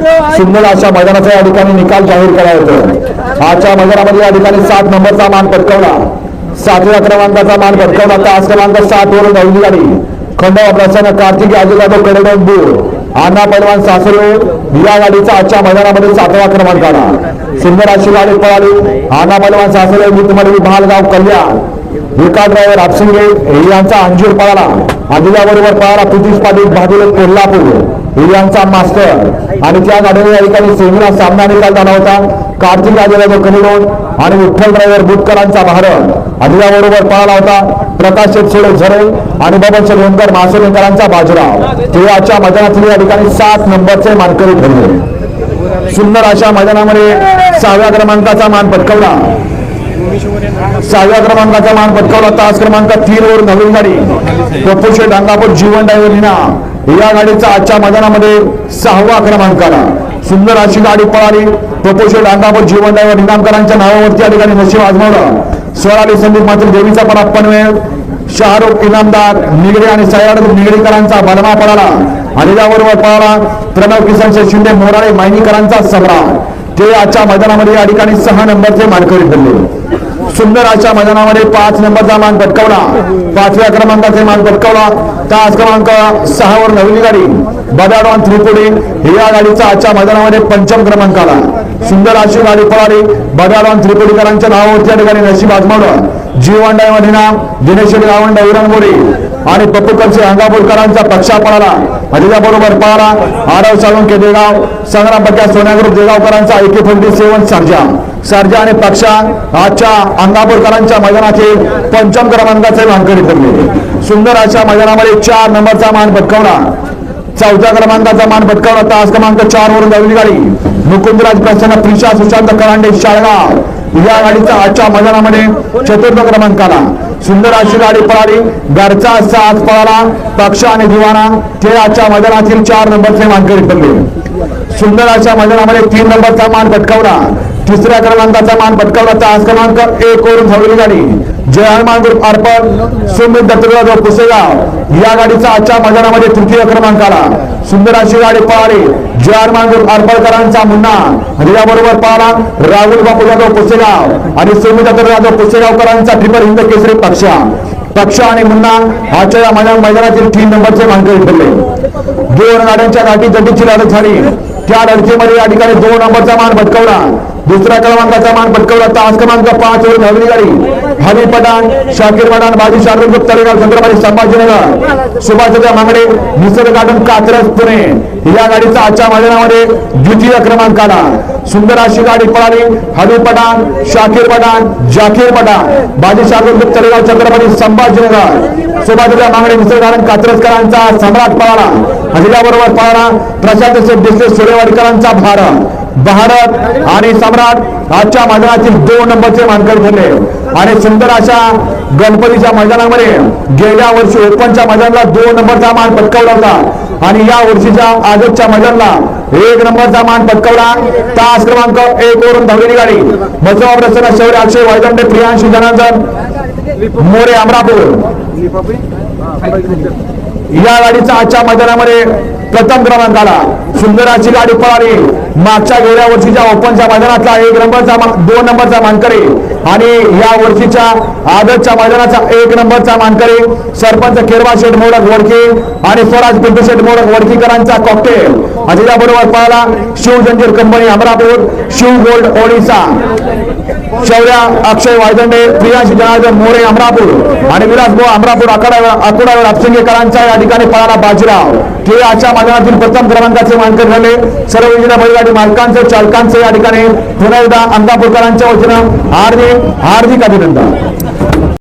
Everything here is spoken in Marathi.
सुंदर अशा मैदानाचा या ठिकाणी निकाल जाहीर केला होता आजच्या मैदानामध्ये या ठिकाणी सात नंबरचा मान पटकवला. सातव्या क्रमांकाचा मान पटकवला. तास क्रमांक सात वरून धावली गाडी. खंडवा प्रसन्न कार्तिक आजूबाजू कडे दूर अण्णा पैलवान सासरे या गाडीचा आजच्या मैदानामध्ये सातवा क्रमांक आला. सुंदर अशी गाडी पळाली. अण्णा पैलवान सासरे मित्रमंडळी भालगाव कल्याण. विका ड्रायव्हर हापसिंगे यांचा अंजीर पळाला. आणि बरोबर पळाला प्रितीश पाटील भादुले कोल्हापूर. यांचा मास्टर. आणि त्या गाडीने या ठिकाणी सेमीला सामना निकाल झाला होता. कार्तिक राजेराजा कनिडोन आणि विठ्ठल ड्रायव्हर बुटकरांचा भारत. आणि बरोबर पळाला होता. प्रकाश शेटसोडे झरे आणि बबन शेलवणकर मासोलेकरांचा बाजीराव. ते आजच्या मैदानातील या ठिकाणी सात नंबरचे मानकरी ठरले. सुंदर अशा मैदानामध्ये सहाव्या क्रमांकाचा मान पटकवला. सहाव्या क्रमांकाचा मान पटकावला तास क्रमांक तीन वर नवीन गाडी. पप्पूशे डांगापूर जीवन डायव्हर हिना या गाडीचा आजच्या मैदानामध्ये सहावा क्रमांक आला सुंदर अशी गाडी पळाली. पप्पूशे डांगापूर जीवन डायव्हर इनामकरांच्या नावावरती या ठिकाणी नशीब आजमावलं. स्वराली संदीप मात्र देवीचा पण वेळ शाहरुख इनामदार निगडे आणि सयाड निगडीकरांचा बलमा पळाला. आणि त्याबरोबर पळाला प्रणव किसन शिंदे मोराळे मायनीकरांचा सभा ते आजच्या मैदानामध्ये या ठिकाणी सहा नंबरचे मानकरी ठरले. सुंदर आजच्या मैदानामध्ये पाच नंबरचा मान पटकावला. पाचव्या क्रमांकाचे मान पटकावला. तास क्रमांक सहावर नवीन गाडी. बदाडॉन त्रिपुडी या गाडीचा आजच्या मैदानामध्ये पंचम क्रमांक आला सुंदर अशी गाडी पळाली. बदाडॉन त्रिपुडीकरांच्या नावावरती या ठिकाणी नशीब आजमावलं. जीवन डायमंड नाम दिनेश गावंड उरणगोडी आणि पप्पू कलसे अंगापूरकरांचा पक्षापणाला. पळाला आणि त्याबरोबर पळाला आरव साळुंके देगाव संग्राम पट्ट्या सोन्यागृप देगावकरांचा एके फोर्टी सेवन सर्जा. सर्जा आणि पक्षा आजच्या अंगापूरकरांच्या मैदानातील पंचम क्रमांकाचे मानकरी ठरले. सुंदर अशा मैदानामध्ये चार नंबरचा मान पटकावला. चौथ्या क्रमांकाचा मान पटकावला. तास क्रमांक चार वरून गाडी मुकुंदराज प्रसन्न प्रिशा सुशांत करांडे शाळगाव. या गाडीचा आजच्या मैदानामध्ये चतुर्थ क्रमांक आला सुंदर अशी गाडी पळाली. घरचा आज पळाला. पक्ष आणि दिवाणा ते आजच्या मैदानातील चार नंबरचे मानकरी ठरले. सुंदर अशा मैदानामध्ये तीन नंबरचा मान पटकावला तिसऱ्या क्रमांकाचा मान पटकावला. तास क्रमांक एक वरून धावलेली गाडी. जय हनुमान ग्रुप अर्पण सुमित दत्तराव पुसेगाव. या गाडीचा आजच्या मैदानामध्ये तृतीय क्रमांक आला सुंदर अशी गाडी पळाली जय हनुमान ग्रुप अर्पणकरांचा मुन्ना. आणि याबरोबर पळाला राहुल बापू जाधव पुसेगाव. आणि सुमित दत्तराव जाधव पुसेगावकरांचा ट्रिपल हिंद केसरी पक्षा. पक्ष आणि मुन्ना आजच्या या मैदान मैदानातील तीन नंबरचे मानकरी ठरले. दोन गाड्यांच्या गाठी जटीची लढत झाली. त्या लढतीमध्ये या ठिकाणी दोन नंबरचा मान भटकवला दुसऱ्या क्रमांकाचा मान पटकवला तास क्रमांक पाच वर धावली गाडी. हमी पठाण शाकीर पठाण बाजी शार्दूल तळेगाव छत्रपती संभाजीनगर सुभाषच्या मांगडे निसर्ग गार्डन कात्रज पुणे. या गाडीचा आजच्या मैदानामध्ये द्वितीय क्रमांक आला सुंदर अशी गाडी पळाली. हमी पठाण शाकीर पठाण जाकीर पठाण बाजी शार्दूल तळेगाव छत्रपती संभाजीनगर सुभाषच्या मांगडे निसर्ग गार्डन कात्रजकरांचा सम्राट पळाला. आणि त्याबरोबर पळाला प्रशांत शेठ देशले सुरेवाडीकरांचा भारत. भारत आणि सम्राट आजच्या मैदानातील दोन नंबरचे मानकरी ठरले. आणि सुंदर अशा गणपतीच्या मैदानामध्ये गेल्या वर्षी ओपनच्या मैदानाला दोन नंबरचा मान पटकावला होता. आणि या वर्षीच्या आजच्या मैदानाला एक नंबरचा मान पटकावला. तास क्रमांक एक वरून धावलेली गाडी. मजवा प्रसन्न शौर्य अक्षय वायदंडे प्रियांशी जनार्दन मोरे अमरापूर. या गाडीचा आजच्या मैदानामध्ये प्रथम क्रमांक आला सुंदराची गाडी पळाली. मागच्या गेल्या वर्षीच्या ओपनच्या मैदानातला एक नंबरचा दोन नंबरचा मानकरी. आणि या वर्षीच्या आदतच्या मैदानाचा एक नंबरचा मानकरी. सरपंच केरवा शेठ मोडक वडके आणि स्वराज पिंटू शेठ मोडक वडकीकरांचा कॉकटेल आणि त्याबरोबर पाहिला शिवजंजीर कंपनी अमरापूर शिव गोल्ड ओडिसा. शौर्या अक्षय वायदंडे प्रियांश जनार्दन मोरे अमरापूर आणि विराज भाऊ अमरापूर आखाडा आकुडावर अपसिंगेकरांचा या ठिकाणी पळाला बाजीराव. ते आजच्या मैदानातील प्रथम क्रमांकाचे मानकर झाले सर्व विजेता बैलगाडी मालकांचे चालकांचे या ठिकाणी पुन्हा एकदा अंगापूरकरांच्या वतीनं हार्दिक हार्दिक अभिनंदन.